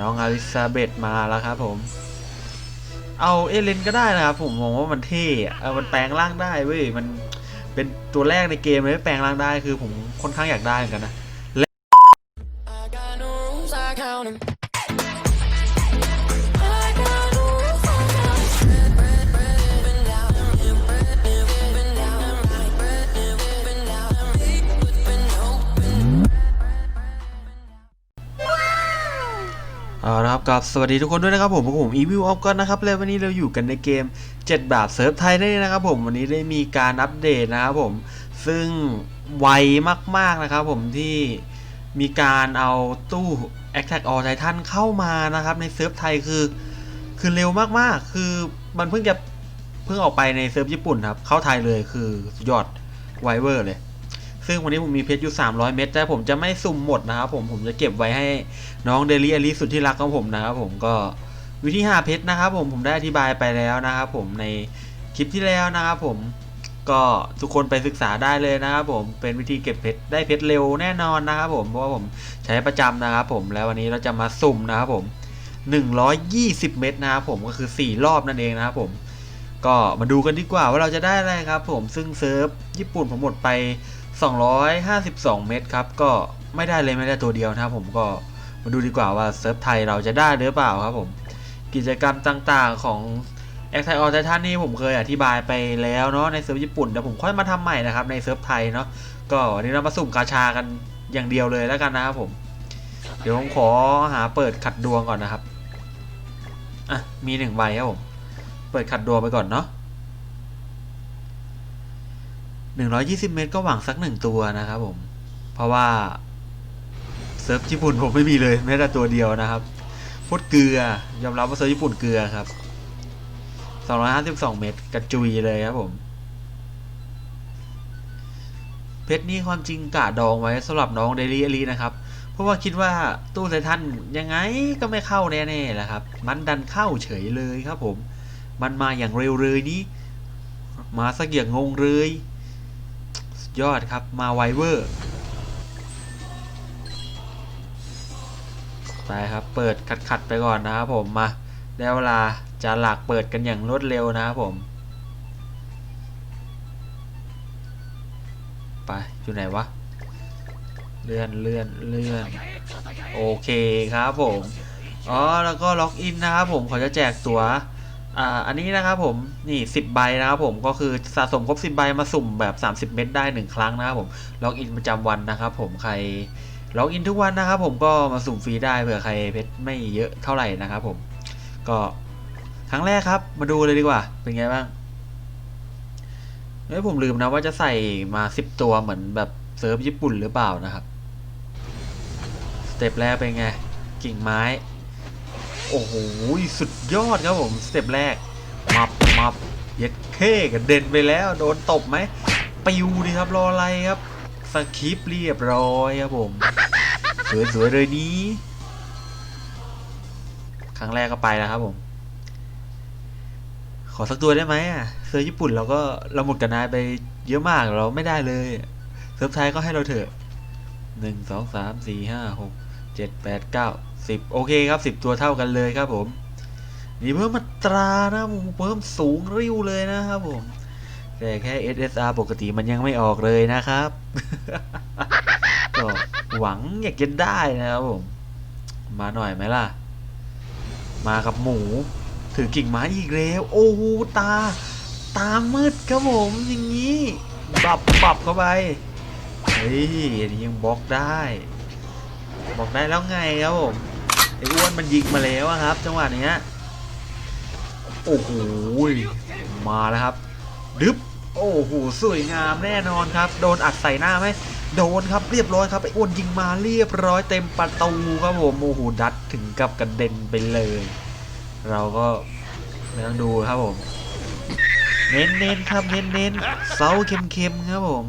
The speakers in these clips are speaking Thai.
น้องอลิซาเบธมาแล้วครับผม เอาเอเลนก็ได้นะครับผมมองว่ามันเท่เออมันแปลงร่างได้เว้ยมันเป็นตัวแรกในเกมเลยแปลงร่างได้คือผมค่อนข้างอยากได้เหมือนกันนะ กับสวัสดีทุกคนด้วยนะครับผมผมอีวิวออฟกันนะครับแล้ววันนี้เราอยู่กันในเกม7แบบเซิร์ฟไทยได้นะครับผมวันนี้ได้มีการอัปเดตนะครับผมซึ่งไวมากๆนะครับผมที่มีการเอาตู้ Attack All Titan เข้ามานะครับในเซิร์ฟไทยคือคือเร็วมากๆ คือมันเพิ่งจะเพิ่งออกไปในเซิร์ฟญี่ปุ่นครับเข้าไทยเลยคือสุดยอดไวเวอร์เลย ซึ่งวันนี้ผมมีเพชรอยู่ 300 เม็ดแต่ผมจะไม่สุ่มหมดนะครับผมผมจะเก็บไว้ให้น้องเดลี่อลิสุดที่รักของผมนะครับผมก็วิธีหาเพชรนะครับผมผมได้อธิบายไปแล้วนะครับผมในคลิปที่แล้วนะครับผมก็ทุกคนไปศึกษาได้เลยนะครับผมเป็นวิธีเก็บเพชรได้เพชรเร็วแน่นอนนะครับผมเพราะว่าผมใช้ประจำนะครับผมแล้ววันนี้เราจะมาสุ่มนะครับผม 120 เม็ดนะครับผมก็คือ 4 รอบนั่นเองนะครับผมก็มาดูกันดีกว่าว่าเราจะได้อะไรครับผมซึ่งเซิร์ฟญี่ปุ่นผมหมดไป 252 เม็ดครับ ก็ไม่ได้เลยไม่ได้ตัวเดียวนะครับผมก็มาดูดีกว่าว่าเซิร์ฟไทยเราจะได้หรือเปล่าครับผม กิจกรรมต่างๆของ a c t i o n Titan นี่ผมเคยอธิบายไปแล้วเนาะในเซิร์ฟญี่ปุ่นแต่ผมค่อยมาทำใหม่นะครับในเซิร์ฟไทยเนาะก็วันนี้เรามาสุ่มกาชากันอย่างเดียวเลยแล้วกันนะครับผม เดี๋ยวผมขอหาเปิดขัดดวงก่อนนะครับอะมีหนึ่งใบครับผม เปิดขัดดวงไปก่อนเนาะ 120 เมตรก็หวังสักหนึ่งตัวนะครับผม เพราะว่าเซิร์ฟญี่ปุ่นผมไม่มีเลยแม้แต่ตัวเดียวนะครับโคตรเกลือยอมรับว่าเซิร์ฟญี่ปุ่นเกลือครับ 252 เมตรกระจุยเลยครับผม เพชรนี่ความจริงกะดองไว้สำหรับน้องเดลี่อลีนะครับ เพราะว่าคิดว่าตู้ไททันยังไงก็ไม่เข้าแน่ๆแหละครับ มันดันเข้าเฉยเลยครับผม มันมาอย่างเร็วเลยนี่มาสักอย่างงงเลย ยอดครับ มาไวเวอร์ ไปครับ เปิดขัดๆไปก่อนนะครับผม มา ได้เวลาจะหลักเปิดกันอย่างรวดเร็วนะครับผม ไป อยู่ไหนวะ เลื่อนเลื่อนเลื่อน โอเคครับผม อ๋อ แล้วก็ล็อกอินนะครับผม เขาจะแจกตัว๋ว อ่าอันนี้นะครับผมนี่ 10 ใบนะครับผมก็คือสะสมครบ 10 ใบมาสุ่มแบบ 30 เม็ดได้ 1 ครั้งนะครับผมล็อกอินประจำวันนะครับผมใครล็อกอินทุกวันนะครับผมก็มาสุ่มฟรีได้เผื่อใครเพชรไม่เยอะเท่าไหร่นะครับผมก็ครั้งแรกครับ มาดูเลยดีกว่า เป็นไงบ้างเฮ้ยผมลืมนะว่าจะใส่มา 10 ตัวเหมือนแบบเซิร์ฟญี่ปุ่นหรือเปล่านะครับสเต็ปแรกเป็นไงกิ่งไม้ โอ้โหสุดยอดครับผมสเต็ปแรกมับมับเย็ดเค้กระเด็นไปแล้วโดนตบไหมปิวดีครับรออะไรครับสคริปเรียบร้อยครับผมสวยๆเลยนี้ ครั้งแรกก็ไปแล้วครับผม ขอสักตัวได้ไหมอะเซิร์ฟญี่ปุ่นเราก็เราหมดกันนายไปเยอะมากเราไม่ได้เลย เซิร์ฟไทยก็ให้เราเถอะหนึ่งสองสามสี่ห้าหก เจ็ดแปดเก้าสิบโอเคครับสิบตัวเท่ากันเลยครับผมนี่เพิ่มมาตรานะผมเพิ่มสูงริ้วเลยนะครับผมแต่แค่ SSR ปกติมันยังไม่ออกเลยนะครับก็หวังอยากจะได้นะครับผม มาหน่อยไหมล่ะ มากับหมู ถือกิ่งไม้อีกแล้วโอ้โหตา ตามืดครับผมอย่างนี้บับบับเข้าไปเฮ้ยอันนี้ยังบล็อกได้ บอกได้แล้วไงครับผมไอ้อ้วนมันยิงมาแล้วครับ จังหวะนี้โอ้โหมาแล้วครับ ดึบโอ้โหสวยงามแน่นอนครับ โดนอัดใส่หน้าไหมโดนครับเรียบร้อยครับไอ้อ้วนยิงมาเรียบร้อยเต็มประตูครับผมโอ้โหดัดถึงกับกระเด็นไปเลย เราก็ไม่ต้องดูครับผม เน้นเน้นๆครับเน้นเน้นๆเซาเค็มๆครับผม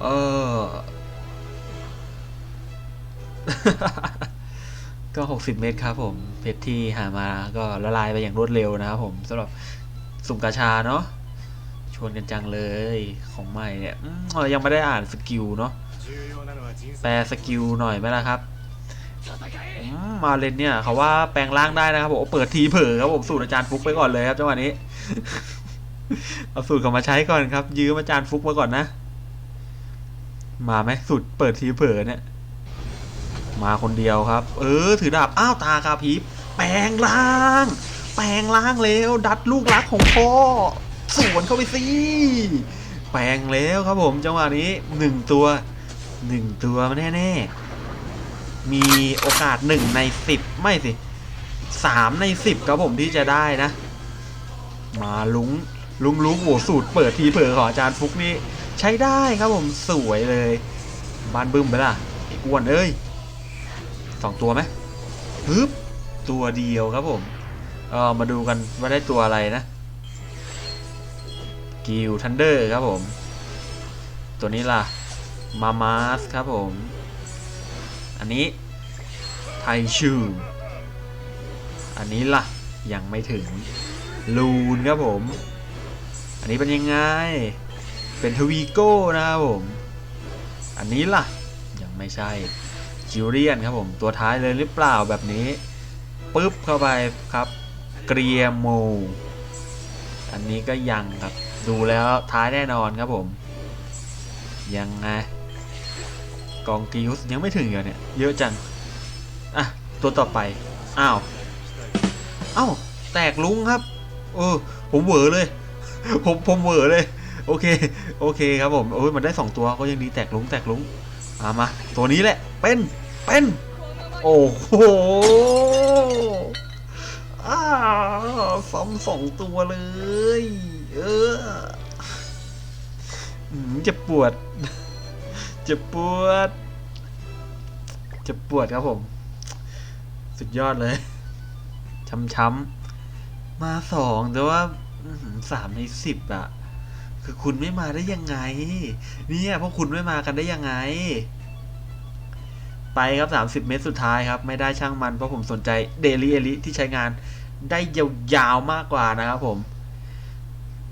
เออ ก็ 60 เมตรครับผม เพชรที่หามาก็ละลายไปอย่างรวดเร็วนะครับผมสำหรับสุ่มกาชาเนาะชวนกันจังเลยของใหม่เนี่ยอืมเรายังไม่ได้อ่านสกิลเนาะแปลสกิลหน่อยไหมล่ะครับ มาเลนเนี่ยเขาว่าแปลงร่างได้นะครับผมเปิดทีเผลอครับผมสูตรอาจารย์ฟุกไปก่อนเลยครับจังหวะนี้ เอาสูตรเขามาใช้ก่อนครับ ยืมอาจารย์ฟุกมาก่อนนะ มาไหมสูตรเปิดทีเผลอเนี่ย มาคนเดียวครับ เออ ถือดาบ อ้าวตาคาพีบแปลงร่าง แปลงร่างแล้ว ดัดลูกรักของพ่อ สวนเข้าไปสิแปลงแล้วครับผมจังหวะนี้หนึ่งตัวหนึ่งตัวมาแน่ๆมีโอกาสหนึ่งในสิบไม่สิสามในสิบครับผมที่จะได้นะ มาลุงลุงลุงโหสูตรเปิดทีเผลอของอาจารย์ฟุกนี่ใช้ได้ครับผมสวยเลย บานบึ้มไปล่ะไอ้อ้วนเอ้ย สองตัวไหมฮึบตัวเดียวครับผมเออมาดูกันว่าได้ตัวอะไรนะกิลทันเดอร์ครับผม ตัวนี้ล่ะมามาสครับผม อันนี้ไทชูอันนี้ล่ะยังไม่ถึงลูนครับผม อันนี้เป็นยังไง เป็นทวีโก้นะครับผม อันนี้ล่ะยังไม่ใช่ จิเลียนครับผมตัวท้ายเลยหรือเปล่าแบบนี้ปึ๊บเข้าไปครับ เกรียโม อันนี้ก็ยังครับ ดูแล้วท้ายแน่นอนครับผม ยังไงกองกิยุสยังไม่ถึงเหรอเนี่ย เยอะจัง อะ ตัวต่อไป อ้าวเอ้าแตกลุงครับ เออ ผมเหวอเลย ผมผมเหวอเลย โอเค โอเคครับผม โอ้ยมันได้สองตัวก็ยังดีแตกลุงแตกลุงมามา ตัวนี้แหละ เป็น เป็น โอ้โหอ้าซ้ำสองตัวเลย เออจะปวด จะปวด จะปวดครับผม สุดยอดเลย ช้ำๆ มาสองแต่ว่าสามในสิบอะคือคุณไม่มาได้ยังไง เนี่ยพวกคุณไม่มากันได้ยังไง ไปครับสามสิบเมตรสุดท้ายครับ ไม่ได้ช่างมันเพราะผมสนใจเดลี่เอลิที่ใช้งานได้ยาวๆมากกว่านะครับผม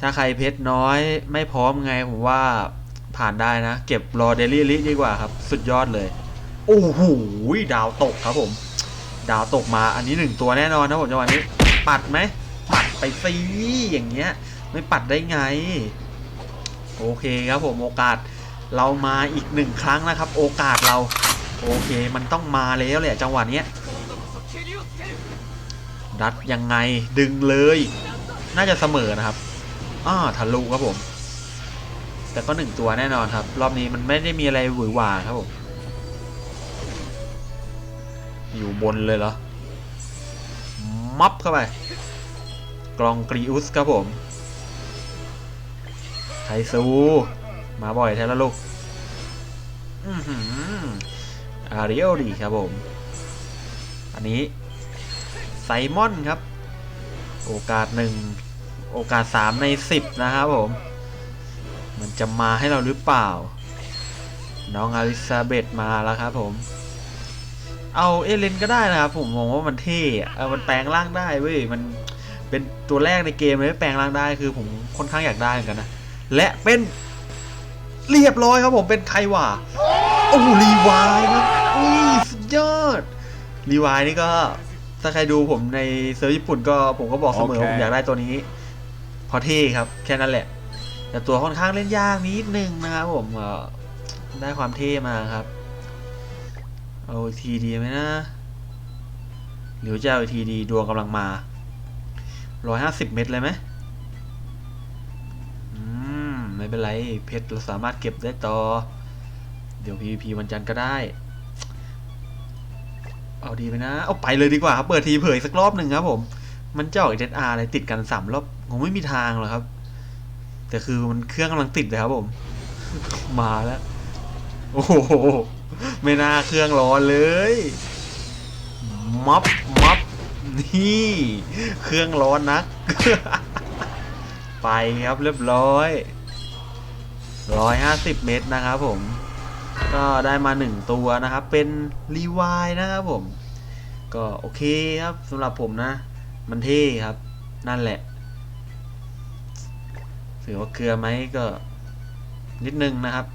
ถ้าใครเพชรน้อยไม่พร้อมไงผมว่าผ่านได้นะ เก็บรอเดลี่เอลิดีกว่าครับ สุดยอดเลย โอ้โหดาวตกครับผม ดาวตกมาอันนี้หนึ่งตัวแน่นอนนะผมจังหวะนี้ ปัดไหมปัดไปซีอย่างเงี้ย ไม่ปัดได้ไง โอเคครับผมโอกาสเรามาอีกหนึ่งครั้งนะครับ โอกาสเรา โอเคมันต้องมาแล้วแหละจังหวะเนี้ยดัดยังไงดึงเลย น่าจะเสมอนะครับอ้าทะลุครับผม แต่ก็หนึ่งตัวแน่นอนครับ รอบนี้มันไม่ได้มีอะไรหวือหวาครับผมอยู่บนเลยเหรอมับเข้าไป กลองกรีอุสครับผมไทซู มาบ่อยแท้ละลูก อาริโอดีครับผม อันนี้ไซมอนครับ โอกาสหนึ่งโอกาสสามในสิบนะครับผม มันจะมาให้เราหรือเปล่า น้องอลิซาเบธมาแล้วครับผม เอาเอเลนก็ได้นะครับผมมองว่ามันเท่เออมันแปลงร่างได้เว้ยมันเป็นตัวแรกในเกมเลยแปลงร่างได้คือผมค่อนข้างอยากได้เหมือนกันนะและเป็นเรียบร้อยครับผมเป็นใครวะโอ้รีวายครับ อุ้ยสุดยอด รีวายนี่ก็ ถ้าใครดูผมในเซิร์ฟญี่ปุ่นก็ผมก็บอกเสมอโอเคว่าผมอยากได้ตัวนี้เพราะเท่ครับ แค่นั้นแหละ แต่ตัวค่อนข้างเล่นยากนิดนึงนะครับผมเอ่อได้ความเท่มาครับ เอาอีกทีดีไหมนะ หรือจะเอาอีกทีดีดวงกำลังมาร้อยห้าสิบเม็ดเลยไหมอืม ไม่เป็นไร เพชรเราสามารถเก็บได้ต่อ เดี๋ยว PVP วันจันทร์ก็ได้ เอาดีไหมนะ เอาไปเลยดีกว่าครับ เปิดทีเผยสักรอบหนึ่งครับผม มันจะออกเดอาอะไรติดกันสามรอบคงไม่มีทางหรอกครับ แต่คือมันเครื่องกำลังติดเลยครับผม มาแล้ว โอ้โห ไม่น่าเครื่องร้อนเลยมับมับนี่ เครื่องร้อนนัก ไปครับเรียบร้อยร้อยห้าสิบเมตรนะครับผม ก็ได้มาหนึ่งตัวนะครับ เป็นรีวายนะครับผม ก็โอเคครับสำหรับผมนะ มันเท่ครับ นั่นแหละ ถือว่าเกลือไหมก็ นิดนึงนะครับ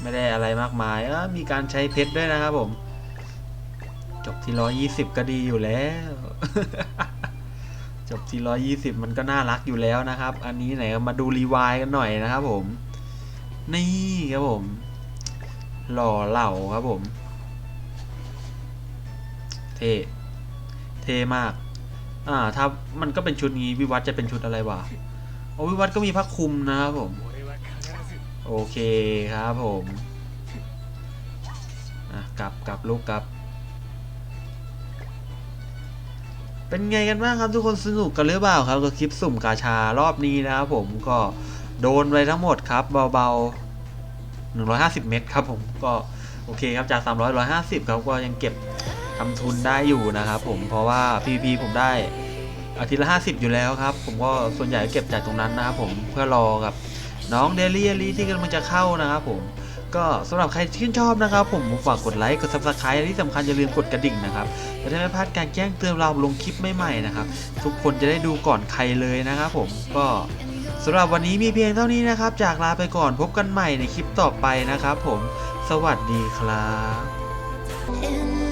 ไม่ได้อะไรมากมายเออมีการใช้เพชรด้วยนะครับผม จบที่ร้อยี่สิบก็ดีอยู่แล้ว จบที่ร้อยี่สิบมันก็น่ารักอยู่แล้วนะครับ อันนี้ไหนมาดูรีวายกันหน่อยนะครับผม นี่ครับผม หล่อเหล่าครับผม เท่เท่มาก อ่า ถ้ามันก็เป็นชุดนี้วิวัฒจะเป็นชุดอะไรวะโอ้วิวัฒก็มีผ้าคลุมนะครับผม โอเคครับผมอะกลับกลับลูกกลับ เป็นไงกันบ้างครับทุกคนสนุกกันหรือเปล่าครับกับคลิปสุ่มกาชารอบนี้นะครับผมก็โดนไปทั้งหมดครับเบาๆ 150 เม็ดครับผมก็โอเคครับจาก 300 150ครับก็ยังเก็บทำทุนได้อยู่นะครับผมเพราะว่า PVP ผมได้อาทิตย์ละ 50 อยู่แล้วครับ ผมก็ส่วนใหญ่เก็บจากตรงนั้นนะครับผมเพื่อรอกับน้องเดลี่ลีที่กำลังจะเข้านะครับผมก็สำหรับใครที่ชื่นชอบนะครับ ผมฝากกดไลค์กด subscribe และที่สำคัญอย่าลืมกดกระดิ่งนะครับจะได้ไม่พลาดการแจ้งเตือนเราลงคลิปใหม่ๆนะครับ ทุกคนจะได้ดูก่อนใครเลยนะครับผมก็ สำหรับวันนี้มีเพียงเท่านี้นะครับ จากลาไปก่อนพบกันใหม่ในคลิปต่อไปนะครับผม สวัสดีครับ